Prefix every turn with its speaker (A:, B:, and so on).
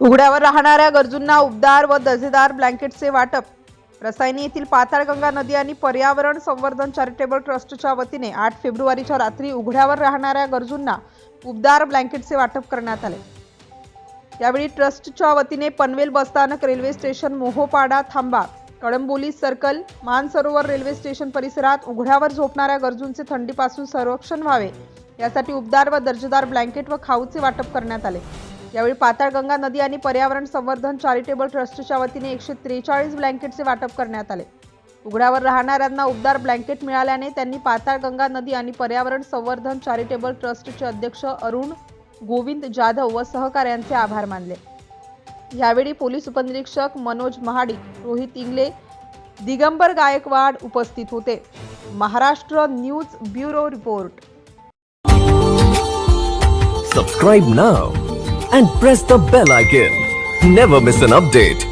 A: उघड्यावर राहणाऱ्या गरजूंना उबदार व दर्जेदार ब्लँकेटचे वाटप. रसायनी येथील पाताळगंगा नदी आणि पर्यावरण संवर्धन चॅरिटेबल ट्रस्टच्या वतीने आठ फेब्रुवारीच्या रात्री उघड्यावर राहणाऱ्या गरजूंना उबदार ब्लँकेटचे वाटप करण्यात आले. यावेळी ट्रस्टच्या वतीने पनवेल बसस्थानक रेल्वे स्टेशन मोहोपाडा थांबा. Kalamboli circle Mansarovar railway station परिसरात उघड्यावर झोपणाऱ्या गरजूंचे थंडीपासून संरक्षण व्हावे. यासाठी उबदार व दर्जेदार ब्लँकेट व खाऊचे वाटप करण्यात आले. यावेळी पाताळगंगा नदी आणि पर्यावरण संवर्धन चॅरिटेबल ट्रस्टच्या वतीने एकशे त्रेचाळीस ब्लँकेटचे वाटप करण्यात आले. उघड्यावर राहणाऱ्यांना उबदार ब्लँकेट मिळाल्याने त्यांनी पाताळगंगा नदी आणि पर्यावरण संवर्धन चॅरिटेबल ट्रस्टचे अध्यक्ष अरुण गोविंद जाधव व सहकाऱ्यांचे आभार मानले. यावेळी पोलीस उपनिरीक्षक मनोज महाडिक रोहित इंगले दिगंबर गायकवाड उपस्थित होते. Maharashtra news bureau report.
B: Subscribe now and press the bell icon never miss an update